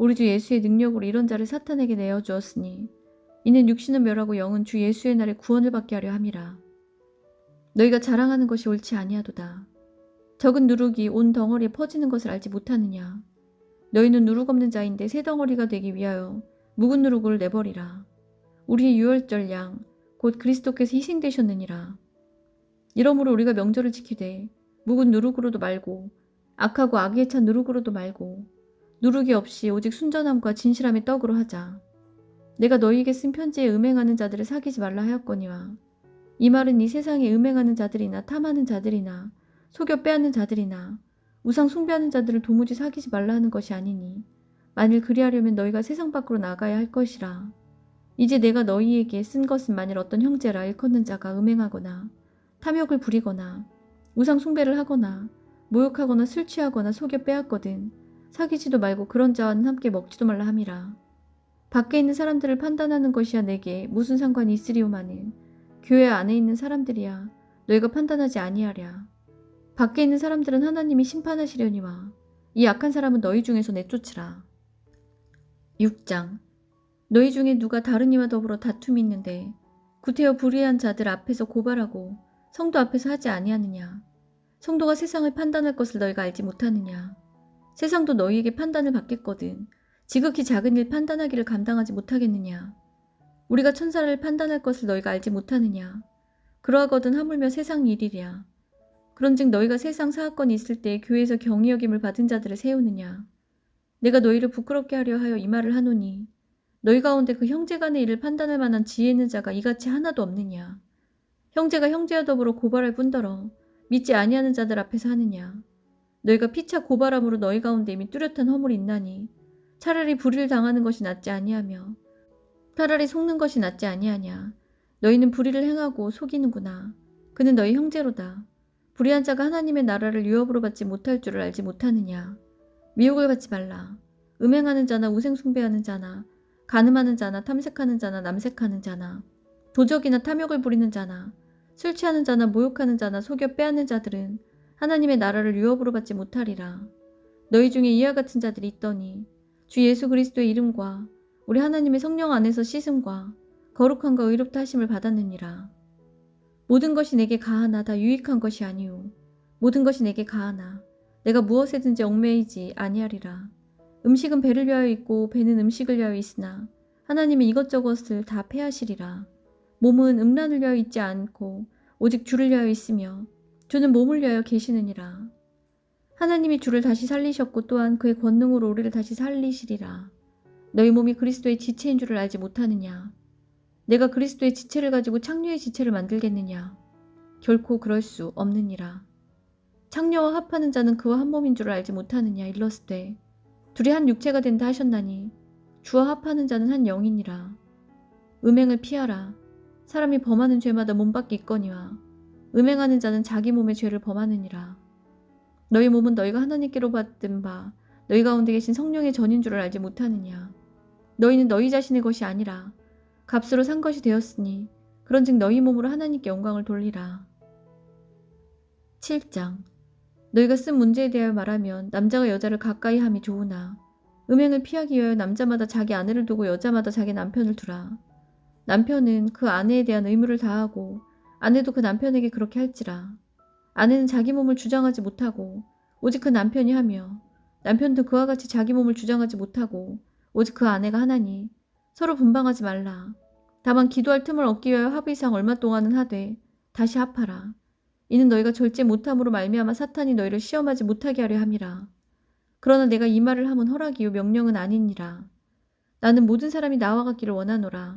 우리 주 예수의 능력으로 이런 자를 사탄에게 내어 주었으니 이는 육신은 멸하고 영은 주 예수의 날에 구원을 받게 하려 함이라. 너희가 자랑하는 것이 옳지 아니하도다. 적은 누룩이 온 덩어리에 퍼지는 것을 알지 못하느냐. 너희는 누룩 없는 자인데 새 덩어리가 되기 위하여 묵은 누룩을 내버리라. 우리의 유월절 양 곧 그리스도께서 희생되셨느니라. 이러므로 우리가 명절을 지키되 묵은 누룩으로도 말고 악하고 악에 찬 누룩으로도 말고 누룩이 없이 오직 순전함과 진실함의 떡으로 하자. 내가 너희에게 쓴 편지에 음행하는 자들을 사귀지 말라 하였거니와 이 말은 이 세상에 음행하는 자들이나 탐하는 자들이나 속여 빼앗는 자들이나 우상 숭배하는 자들을 도무지 사귀지 말라 하는 것이 아니니 만일 그리하려면 너희가 세상 밖으로 나가야 할 것이라. 이제 내가 너희에게 쓴 것은 만일 어떤 형제라 일컫는 자가 음행하거나 탐욕을 부리거나 우상 숭배를 하거나 모욕하거나 술 취하거나 속여 빼앗거든 사귀지도 말고 그런 자와는 함께 먹지도 말라 함이라. 밖에 있는 사람들을 판단하는 것이야 내게 무슨 상관이 있으리오마는 교회 안에 있는 사람들이야 너희가 판단하지 아니하랴. 밖에 있는 사람들은 하나님이 심판하시려니와 이 악한 사람은 너희 중에서 내쫓으라. 6장 너희 중에 누가 다른 이와 더불어 다툼이 있는데 구태여 불의한 자들 앞에서 고발하고 성도 앞에서 하지 아니하느냐. 성도가 세상을 판단할 것을 너희가 알지 못하느냐. 세상도 너희에게 판단을 받겠거든. 지극히 작은 일 판단하기를 감당하지 못하겠느냐. 우리가 천사를 판단할 것을 너희가 알지 못하느냐. 그러하거든 하물며 세상 일이랴. 그런즉 너희가 세상 사건이 있을 때 교회에서 경위 여김을 받은 자들을 세우느냐. 내가 너희를 부끄럽게 하려 하여 이 말을 하노니 너희 가운데 그 형제 간의 일을 판단할 만한 지혜 있는 자가 이같이 하나도 없느냐. 형제가 형제와 더불어 고발할 뿐더러 믿지 아니하는 자들 앞에서 하느냐. 너희가 피차 고발함으로 너희 가운데 이미 뚜렷한 허물이 있나니 차라리 불의를 당하는 것이 낫지 아니하며 차라리 속는 것이 낫지 아니하냐. 너희는 불의를 행하고 속이는구나. 그는 너희 형제로다. 불의한 자가 하나님의 나라를 유업으로 받지 못할 줄을 알지 못하느냐. 미혹을 받지 말라. 음행하는 자나 우생 숭배하는 자나 가늠하는 자나 탐색하는 자나 남색하는 자나 도적이나 탐욕을 부리는 자나 술 취하는 자나 모욕하는 자나 속여 빼앗는 자들은 하나님의 나라를 유업으로 받지 못하리라. 너희 중에 이와 같은 자들이 있더니 주 예수 그리스도의 이름과 우리 하나님의 성령 안에서 씻음과 거룩함과 의롭다 하심을 받았느니라. 모든 것이 내게 가하나 다 유익한 것이 아니오. 모든 것이 내게 가하나 내가 무엇에든지 얽매이지 아니하리라. 음식은 배를 위하여 있고 배는 음식을 위하여 있으나 하나님이 이것저것을 다 패하시리라. 몸은 음란을 위하여 있지 않고 오직 주를 위하여 있으며 주는 몸을 위하여 계시느니라. 하나님이 주를 다시 살리셨고 또한 그의 권능으로 우리를 다시 살리시리라. 너희 몸이 그리스도의 지체인 줄을 알지 못하느냐? 내가 그리스도의 지체를 가지고 창녀의 지체를 만들겠느냐? 결코 그럴 수 없느니라. 창녀와 합하는 자는 그와 한 몸인 줄을 알지 못하느냐? 일러스되 둘이 한 육체가 된다 하셨나니 주와 합하는 자는 한 영이니라. 음행을 피하라. 사람이 범하는 죄마다 몸 밖에 있거니와 음행하는 자는 자기 몸의 죄를 범하느니라. 너희 몸은 너희가 하나님께로 받은 바 너희 가운데 계신 성령의 전인 줄을 알지 못하느냐. 너희는 너희 자신의 것이 아니라 값으로 산 것이 되었으니 그런즉 너희 몸으로 하나님께 영광을 돌리라. 7장 너희가 쓴 문제에 대하여 말하면 남자가 여자를 가까이 함이 좋으나 음행을 피하기 위하여 남자마다 자기 아내를 두고 여자마다 자기 남편을 두라. 남편은 그 아내에 대한 의무를 다하고 아내도 그 남편에게 그렇게 할지라. 아내는 자기 몸을 주장하지 못하고 오직 그 남편이 하며 남편도 그와 같이 자기 몸을 주장하지 못하고 오직 그 아내가 하나니 서로 분방하지 말라. 다만 기도할 틈을 얻기 위하여 합의 이상 얼마 동안은 하되 다시 합하라. 이는 너희가 절제 못함으로 말미암아 사탄이 너희를 시험하지 못하게 하려 함이라. 그러나 내가 이 말을 함은 허락이요 명령은 아니니라. 나는 모든 사람이 나와 같기를 원하노라.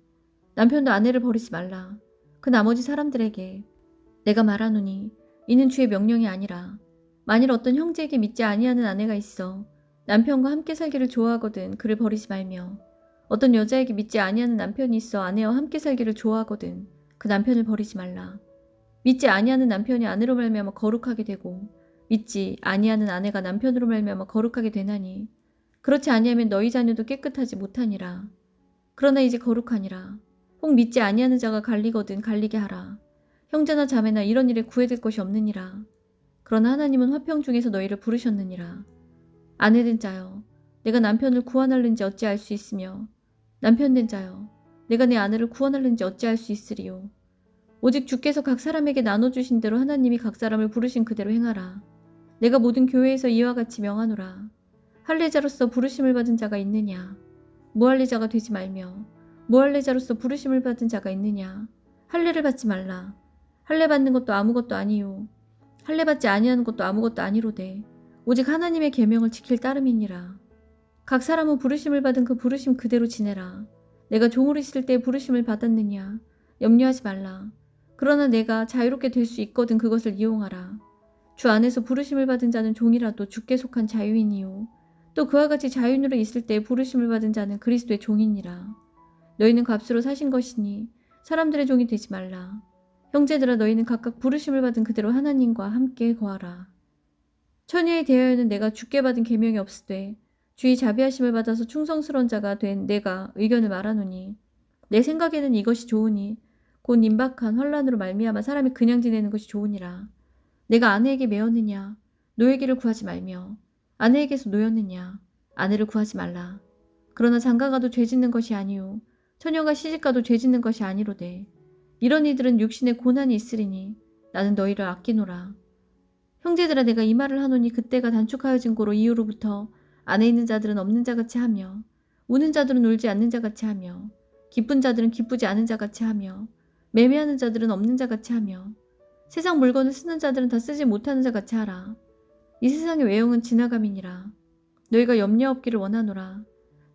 남편도 아내를 버리지 말라. 그 나머지 사람들에게 내가 말하노니 이는 주의 명령이 아니라 만일 어떤 형제에게 믿지 아니하는 아내가 있어 남편과 함께 살기를 좋아하거든 그를 버리지 말며 어떤 여자에게 믿지 아니하는 남편이 있어 아내와 함께 살기를 좋아하거든 그 남편을 버리지 말라. 믿지 아니하는 남편이 아내로 말미암아 거룩하게 되고 믿지 아니하는 아내가 남편으로 말미암아 거룩하게 되나니 그렇지 아니하면 너희 자녀도 깨끗하지 못하니라. 그러나 이제 거룩하니라. 혹 믿지 아니하는 자가 갈리거든 갈리게 하라. 형제나 자매나 이런 일에 구애될 것이 없느니라. 그러나 하나님은 화평 중에서 너희를 부르셨느니라. 아내된 자여, 내가 남편을 구원하는지 어찌할 수 있으며 남편된 자여, 내가 내 아내를 구원하는지 어찌할 수 있으리요. 오직 주께서 각 사람에게 나눠주신 대로 하나님이 각 사람을 부르신 그대로 행하라. 내가 모든 교회에서 이와 같이 명하노라. 할례자로서 부르심을 받은 자가 있느냐? 무할례자가 되지 말며 무할례자로서 부르심을 받은 자가 있느냐? 할례를 받지 말라. 할례 받는 것도 아무것도 아니요. 할례 받지 아니하는 것도 아무것도 아니로되 오직 하나님의 계명을 지킬 따름이니라. 각 사람은 부르심을 받은 그 부르심 그대로 지내라. 내가 종으로 있을 때 부르심을 받았느냐? 염려하지 말라. 그러나 내가 자유롭게 될 수 있거든 그것을 이용하라. 주 안에서 부르심을 받은 자는 종이라도 주께 속한 자유인이요. 또 그와 같이 자유인으로 있을 때 부르심을 받은 자는 그리스도의 종이니라. 너희는 값으로 사신 것이니 사람들의 종이 되지 말라. 형제들아 너희는 각각 부르심을 받은 그대로 하나님과 함께 거하라. 처녀에 대하여는 내가 주께 받은 계명이 없으되 주의 자비하심을 받아서 충성스러운 자가 된 내가 의견을 말하노니 내 생각에는 이것이 좋으니 곧 임박한 환란으로 말미암아 사람이 그냥 지내는 것이 좋으니라. 내가 아내에게 매었느냐 노예기를 구하지 말며 아내에게서 노였느냐 아내를 구하지 말라. 그러나 장가가도 죄 짓는 것이 아니요 처녀가 시집가도 죄 짓는 것이 아니로되 이런 이들은 육신에 고난이 있으리니 나는 너희를 아끼노라. 형제들아 내가 이 말을 하노니 그때가 단축하여진 고로 이후로부터 안에 있는 자들은 없는 자같이 하며 우는 자들은 울지 않는 자같이 하며 기쁜 자들은 기쁘지 않은 자같이 하며 매매하는 자들은 없는 자같이 하며 세상 물건을 쓰는 자들은 다 쓰지 못하는 자같이 하라. 이 세상의 외형은 지나감이니라. 너희가 염려 없기를 원하노라.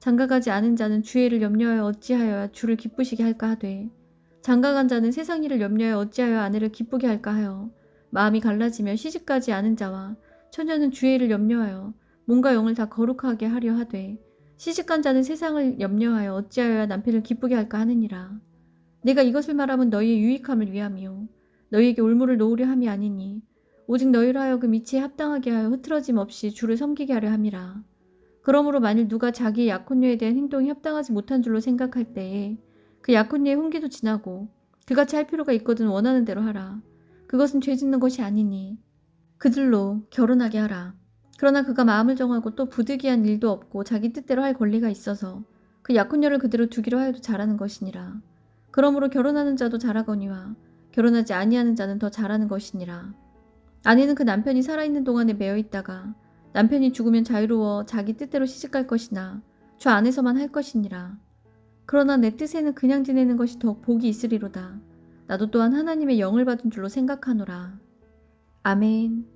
장가가지 않은 자는 주의를 염려하여 어찌하여야 주를 기쁘시게 할까 하되 장가간 자는 세상 일을 염려하여 어찌하여 아내를 기쁘게 할까 하여 마음이 갈라지며 시집가지 않은 자와 처녀는 주의를 염려하여 몸과 영을 다 거룩하게 하려 하되 시집간 자는 세상을 염려하여 어찌하여야 남편을 기쁘게 할까 하느니라. 내가 이것을 말하면 너희의 유익함을 위함이요 너희에게 올무를 놓으려 함이 아니니 오직 너희로 하여금 이치에 합당하게 하여 흐트러짐 없이 주를 섬기게 하려 함이라. 그러므로 만일 누가 자기의 약혼녀에 대한 행동이 합당하지 못한 줄로 생각할 때에 그 약혼녀의 혼기도 지나고 그같이 할 필요가 있거든 원하는 대로 하라. 그것은 죄 짓는 것이 아니니 그들로 결혼하게 하라. 그러나 그가 마음을 정하고 또 부득이한 일도 없고 자기 뜻대로 할 권리가 있어서 그 약혼녀를 그대로 두기로 하여도 잘하는 것이니라. 그러므로 결혼하는 자도 잘하거니와 결혼하지 아니하는 자는 더 잘하는 것이니라. 아내는 그 남편이 살아있는 동안에 매여 있다가 남편이 죽으면 자유로워 자기 뜻대로 시집갈 것이나 주 안에서만 할 것이니라. 그러나 내 뜻에는 그냥 지내는 것이 더 복이 있으리로다. 나도 또한 하나님의 영을 받은 줄로 생각하노라. 아멘.